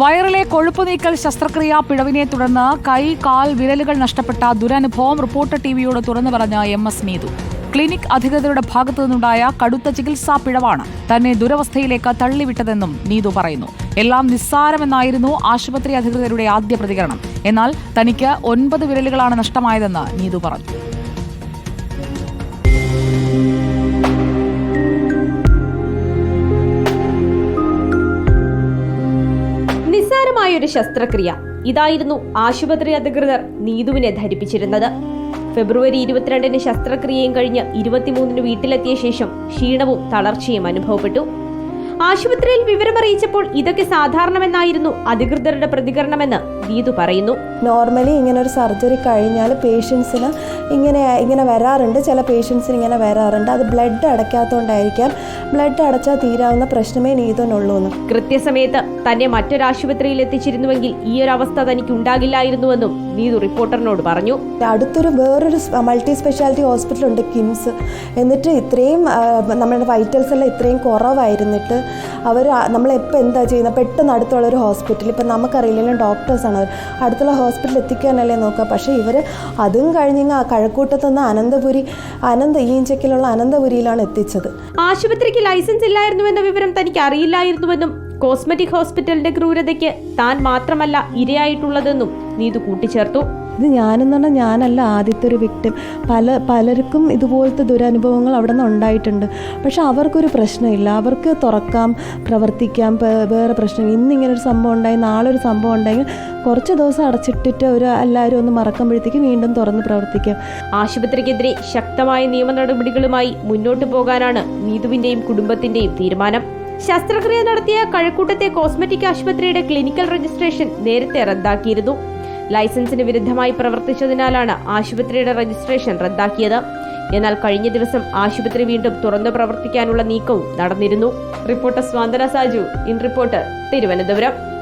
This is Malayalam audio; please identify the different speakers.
Speaker 1: വയറിലെ കൊഴുപ്പ് നീക്കൽ ശസ്ത്രക്രിയ പിഴവിനെ തുടർന്ന് കൈ കാൽ വിരലുകൾ നഷ്ടപ്പെട്ട ദുരനുഭവം റിപ്പോർട്ടർ ടിവിയോട് തുറന്നു പറഞ്ഞ എം എസ് നീതു. ക്ലിനിക് അധികൃതരുടെ ഭാഗത്തു നിന്നുണ്ടായ കടുത്ത ചികിത്സാ പിഴവാണ് തന്നെ ദുരവസ്ഥയിലേക്ക് തള്ളിവിട്ടതെന്നും നീതു പറയുന്നു. എല്ലാം നിസ്സാരമെന്നായിരുന്നു ആശുപത്രി അധികൃതരുടെ ആദ്യ പ്രതികരണം. എന്നാൽ തനിക്ക് ഒൻപത് വിരലുകളാണ് നഷ്ടമായതെന്ന് നീതു പറഞ്ഞു.
Speaker 2: ഒരു ശസ്ത്രക്രിയ. ഇതായിരുന്നു ആശുപത്രി അധികൃതർ നീതുവിനെ ധരിപ്പിച്ചിരുന്നത്. ഫെബ്രുവരി ഇരുപത്തിരണ്ടിന് ശസ്ത്രക്രിയയും കഴിഞ്ഞ് ഇരുപത്തിമൂന്നിന് വീട്ടിലെത്തിയ ശേഷം ക്ഷീണവും തളർച്ചയും അനുഭവപ്പെട്ടു. ആശുപത്രിയിൽ വിവരമറിയിച്ചപ്പോൾ ഇതൊക്കെ സാധാരണമെന്നായിരുന്നു അധികൃതരുടെ പ്രതികരണമെന്ന് ഗീതു പറയുന്നു.
Speaker 3: നോർമലി ഇങ്ങനെ ഒരു സർജറി കഴിഞ്ഞാൽ പേഷ്യൻസിന് ഇങ്ങനെ ഇങ്ങനെ വരാറുണ്ട്. ചില പേഷ്യൻസിന് ഇങ്ങനെ വരാറുണ്ട്. അത് ബ്ലഡ് അടയ്ക്കാത്തതുകൊണ്ടായിരിക്കാം ബ്ലഡ് അടച്ചാൽ തീരാവുന്ന പ്രശ്നമേ നീതനുള്ളൂ എന്ന്
Speaker 2: കൃത്യസമയത്ത് തന്നെ മറ്റൊരാശുപത്രിയിൽ എത്തിച്ചിരുന്നുവെങ്കിൽ ഈ ഒരു അവസ്ഥ തനിക്ക് ഉണ്ടാകില്ലായിരുന്നുവെന്നും നീതു റിപ്പോർട്ടറിനോട് പറഞ്ഞു.
Speaker 3: അടുത്തൊരു വേറൊരു മൾട്ടി സ്പെഷ്യാലിറ്റി ഹോസ്പിറ്റൽ ഉണ്ട് കിംസ്. എന്നിട്ട് ഇത്രയും നമ്മുടെ വൈറ്റൽസ് എല്ലാം ഇത്രയും കുറവായിരുന്നിട്ട് അവർ നമ്മളെപ്പോൾ എന്താ ചെയ്യുന്നത് പെട്ടെന്ന് അടുത്തുള്ള ഒരു ഹോസ്പിറ്റൽ ഇപ്പം നമുക്കറിയില്ലെങ്കിലും ഡോക്ടേഴ്സാണ് അവർ അടുത്തുള്ള ഹോസ്പിറ്റലിൽ എത്തിക്കാനല്ലേ നോക്കുക പക്ഷേ ഇവർ അതും കഴിഞ്ഞ് കഴക്കൂട്ടത്തുനിന്ന് അനന്തപുരി അനന്ത ഈഞ്ചക്കിലുള്ള അനന്തപുരിയിലാണ് എത്തിച്ചത്.
Speaker 2: ആശുപത്രിക്ക് ലൈസൻസ് ഇല്ലായിരുന്നുവെന്ന വിവരം തനിക്ക് അറിയില്ലായിരുന്നുവെന്നും കോസ്മെറ്റിക് ഹോസ്പിറ്റലിന്റെ ക്രൂരതയ്ക്ക് താൻ മാത്രമല്ല ഇരയായിട്ടുള്ളതെന്നും നീതു കൂട്ടിച്ചേർത്തു.
Speaker 3: ഇത് ഞാനെന്ന് പറഞ്ഞാൽ ഞാനല്ല ആദ്യത്തെ ഒരു വിക്ടിം പല പലർക്കും ഇതുപോലത്തെ ദുരനുഭവങ്ങൾ അവിടെ നിന്ന് ഉണ്ടായിട്ടുണ്ട്. പക്ഷെ അവർക്കൊരു പ്രശ്നമില്ല. അവർക്ക് തുറക്കാം പ്രവർത്തിക്കാം വേറെ പ്രശ്നം. ഇന്നിങ്ങനെ ഒരു സംഭവം ഉണ്ടായി നാളെ ഒരു സംഭവം ഉണ്ടെങ്കിൽ കുറച്ച് ദിവസം അടച്ചിട്ടിട്ട് ഒരു എല്ലാവരും ഒന്ന് മറക്കുമ്പോഴത്തേക്ക് വീണ്ടും തുറന്ന് പ്രവർത്തിക്കാം.
Speaker 2: ആശുപത്രിക്കെതിരെ ശക്തമായ നിയമ നടപടികളുമായി മുന്നോട്ട് പോകാനാണ് നീതുവിന്റെയും കുടുംബത്തിന്റെയും തീരുമാനം. ശസ്ത്രക്രിയ നടത്തിയ കഴക്കൂട്ടത്തെ കോസ്മെറ്റിക് ആശുപത്രിയുടെ ക്ലിനിക്കൽ രജിസ്ട്രേഷൻ നേരത്തെ റദ്ദാക്കിയിരുന്നു. ലൈസൻസിന് വിരുദ്ധമായി പ്രവർത്തിച്ചതിനാലാണ് ആശുപത്രിയുടെ രജിസ്ട്രേഷൻ റദ്ദാക്കിയത്. എന്നാൽ കഴിഞ്ഞ ദിവസം ആശുപത്രി വീണ്ടും തുറന്നു പ്രവർത്തിക്കാനുള്ള നീക്കവും നടന്നിരുന്നു. Reporter Swanthana Saju in reporter Thiruvananthapuram.